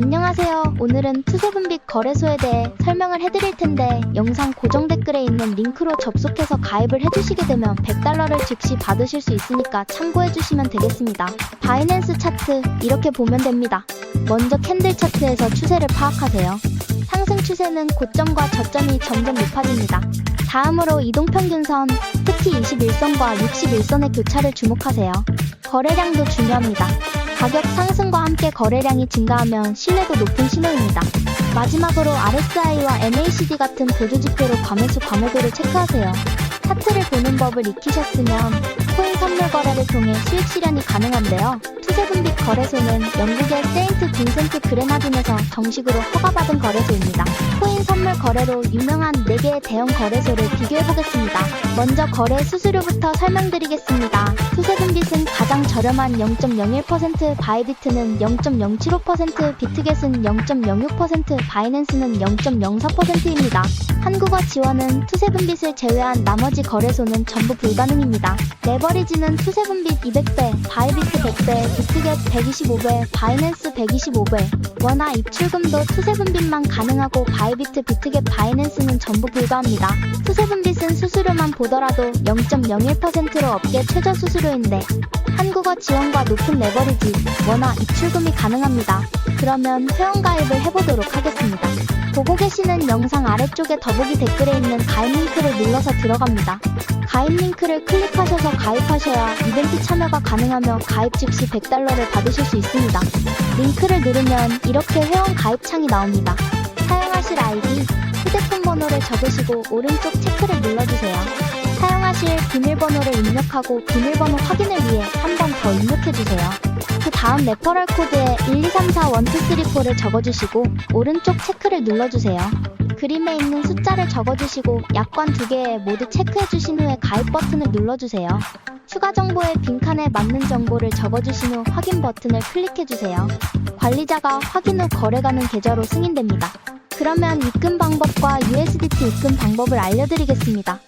안녕하세요. 오늘은 투세분빛 거래소에 대해 설명을 해드릴 텐데 영상 고정 댓글에 있는 링크로 접속해서 가입을 해주시게 되면 100달러를 즉시 받으실 수 있으니까 참고해주시면 되겠습니다. 바이낸스 차트 이렇게 보면 됩니다. 먼저 캔들 차트에서 추세를 파악하세요. 상승 추세는 고점과 저점이 점점 높아집니다. 다음으로 이동평균선, 특히 21선과 61선의 교차를 주목하세요. 거래량도 중요합니다. 가격 상승과 함께 거래량이 증가하면 신뢰도 높은 신호입니다. 마지막으로 RSI와 MACD 같은 보조 지표로 과매수 과매도를 체크하세요. 차트를 보는 법을 익히셨으면 코인 선물 거래를 통해 수익 실현이 가능한데요. 투세분빛 거래소는 영국의 세인트 빈센트 그레나딘에서 정식으로 허가받은 거래소입니다. 코인 선물 거래로 유명한 4개의 대형 거래소를 비교해보겠습니다. 먼저 거래 수수료부터 설명드리겠습니다. 투세분빛은 가장 저렴한 0.01%, 바이비트는 0.075%, 비트겟은 0.06%, 바이낸스는 0.04%입니다. 한국어 지원은 투세분빛을 제외한 나머지 거래소는 전부 불가능입니다. 레버 리지는 투세분빛 200배, 바이비트 100배, 비트겟 125배, 바이낸스 125배, 원화 입출금도 투세분빛만 가능하고 바이비트, 비트겟, 바이낸스는 전부 불가합니다. 투세분빛은 수수료만 보더라도 0.01%로 업계 최저 수수료인데 한국어 지원과 높은 레버리지, 원화 입출금이 가능합니다. 그러면 회원가입을 해보도록 하겠습니다. 보고 계시는 영상 아래쪽에 더보기 댓글에 있는 가입 링크를 눌러서 들어갑니다. 가입 링크를 클릭하셔서 가입하셔야 이벤트 참여가 가능하며 가입 즉시 100달러를 받으실 수 있습니다. 링크를 누르면 이렇게 회원 가입 창이 나옵니다. 사용하실 아이디, 휴대폰 번호를 적으시고 오른쪽 체크를 눌러주세요. 사용하실 비밀번호를 입력하고 비밀번호 확인을 위해 한 번 더 입력해주세요. 그 다음 레퍼럴 코드에 123412344를 적어주시고 오른쪽 체크를 눌러주세요. 그림에 있는 숫자를 적어주시고 약관 두 개에 모두 체크해주신 후에 가입 버튼을 눌러주세요. 추가 정보의 빈칸에 맞는 정보를 적어주신 후 확인 버튼을 클릭해주세요. 관리자가 확인 후 거래가는 계좌로 승인됩니다. 그러면 입금 방법과 USDT 입금 방법을 알려드리겠습니다.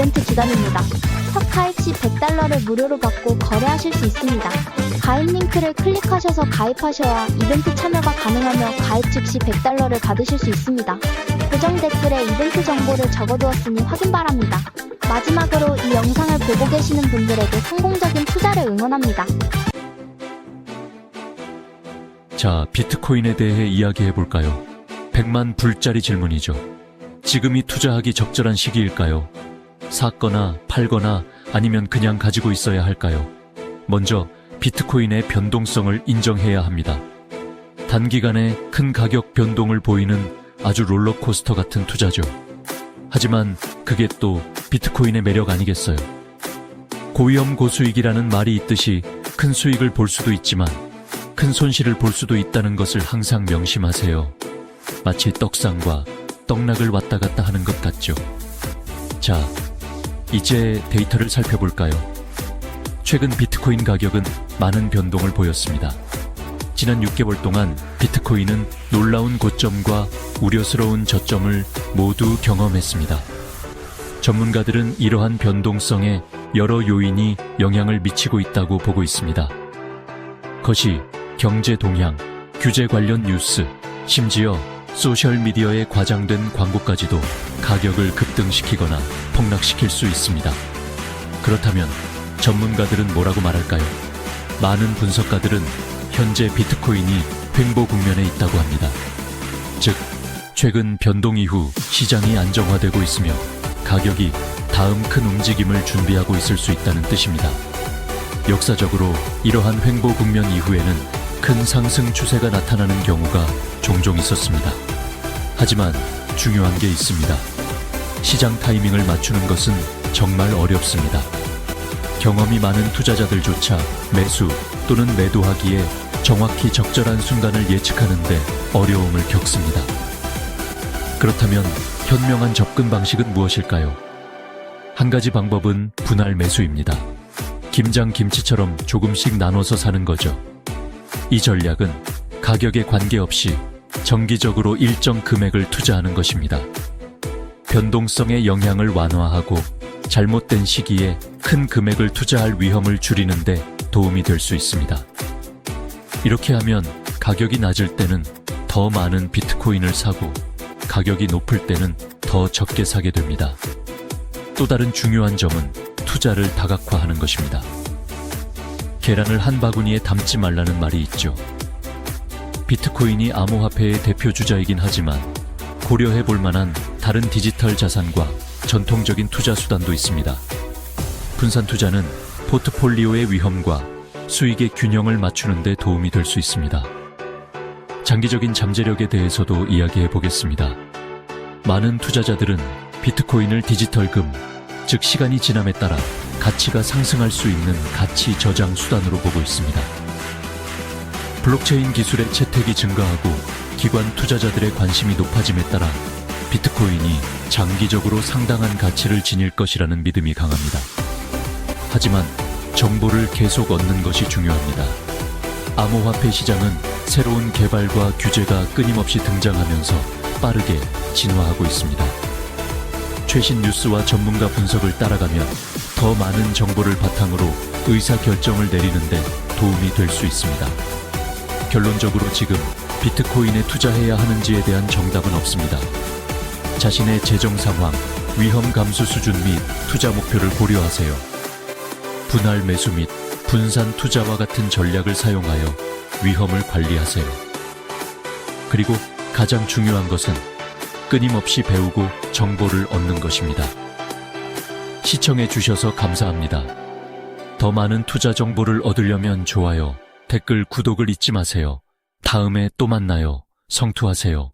이벤트 기간입니다. 시 100달러를 무료로 받고 거래하실 수 있습니다. 가입 링크를 클릭하셔서 가입하셔야 이벤트 참여가 가능하며 가입 즉시 100달러를 받으실 수 있습니다. 고정 댓글에 이벤트 정보를 적어두었으니 확인 바랍니다. 마지막으로 이 영상을 보고 계시는 분들에게 성공적인 투자를 응원합니다. 자, 비트코인에 대해 이야기해 볼까요? 100만 불짜리 질문이죠. 지금이 투자하기 적절한 시기일까요? 샀거나 팔거나 아니면 그냥 가지고 있어야 할까요? 먼저 비트코인의 변동성을 인정해야 합니다. 단기간에 큰 가격 변동을 보이는 아주 롤러코스터 같은 투자죠. 하지만 그게 또 비트코인의 매력 아니겠어요? 고위험 고수익이라는 말이 있듯이 큰 수익을 볼 수도 있지만 큰 손실을 볼 수도 있다는 것을 항상 명심하세요. 마치 떡상과 떡락을 왔다 갔다 하는 것 같죠. 자, 이제 데이터를 살펴볼까요? 최근 비트코인 가격은 많은 변동을 보였습니다. 지난 6개월 동안 비트코인은 놀라운 고점과 우려스러운 저점을 모두 경험했습니다. 전문가들은 이러한 변동성에 여러 요인이 영향을 미치고 있다고 보고 있습니다. 것이 경제 동향, 규제 관련 뉴스, 심지어 소셜미디어에 과장된 광고까지도 가격을 급등시키거나 들락날락시킬 수 있습니다. 그렇다면 전문가들은 뭐라고 말할까요? 많은 분석가들은 현재 비트코인이 횡보 국면에 있다고 합니다. 즉, 최근 변동 이후 시장이 안정화되고 있으며 가격이 다음 큰 움직임을 준비하고 있을 수 있다는 뜻입니다. 역사적으로 이러한 횡보 국면 이후에는 큰 상승 추세가 나타나는 경우가 종종 있었습니다. 하지만 중요한 게 있습니다. 시장 타이밍을 맞추는 것은 정말 어렵습니다. 경험이 많은 투자자들조차 매수 또는 매도하기에 정확히 적절한 순간을 예측하는데 어려움을 겪습니다. 그렇다면 현명한 접근 방식은 무엇일까요? 한 가지 방법은 분할 매수입니다. 김장 김치처럼 조금씩 나눠서 사는 거죠. 이 전략은 가격에 관계없이 정기적으로 일정 금액을 투자하는 것입니다. 변동성의 영향을 완화하고 잘못된 시기에 큰 금액을 투자할 위험을 줄이는데 도움이 될 수 있습니다. 이렇게 하면 가격이 낮을 때는 더 많은 비트코인을 사고 가격이 높을 때는 더 적게 사게 됩니다. 또 다른 중요한 점은 투자를 다각화하는 것입니다. 계란을 한 바구니에 담지 말라는 말이 있죠. 비트코인이 암호화폐의 대표 주자이긴 하지만 고려해 볼 만한 다른 디지털 자산과 전통적인 투자 수단도 있습니다. 분산 투자는 포트폴리오의 위험과 수익의 균형을 맞추는 데 도움이 될 수 있습니다. 장기적인 잠재력에 대해서도 이야기해 보겠습니다. 많은 투자자들은 비트코인을 디지털금, 즉 시간이 지남에 따라 가치가 상승할 수 있는 가치 저장 수단으로 보고 있습니다. 블록체인 기술의 채택이 증가하고 기관 투자자들의 관심이 높아짐에 따라 비트코인이 장기적으로 상당한 가치를 지닐 것이라는 믿음이 강합니다. 하지만 정보를 계속 얻는 것이 중요합니다. 암호화폐 시장은 새로운 개발과 규제가 끊임없이 등장하면서 빠르게 진화하고 있습니다. 최신 뉴스와 전문가 분석을 따라가면 더 많은 정보를 바탕으로 의사 결정을 내리는데 도움이 될 수 있습니다. 결론적으로 지금 비트코인에 투자해야 하는지에 대한 정답은 없습니다. 자신의 재정 상황, 위험 감수 수준 및 투자 목표를 고려하세요. 분할 매수 및 분산 투자와 같은 전략을 사용하여 위험을 관리하세요. 그리고 가장 중요한 것은 끊임없이 배우고 정보를 얻는 것입니다. 시청해 주셔서 감사합니다. 더 많은 투자 정보를 얻으려면 좋아요, 댓글, 구독을 잊지 마세요. 다음에 또 만나요. 성투하세요.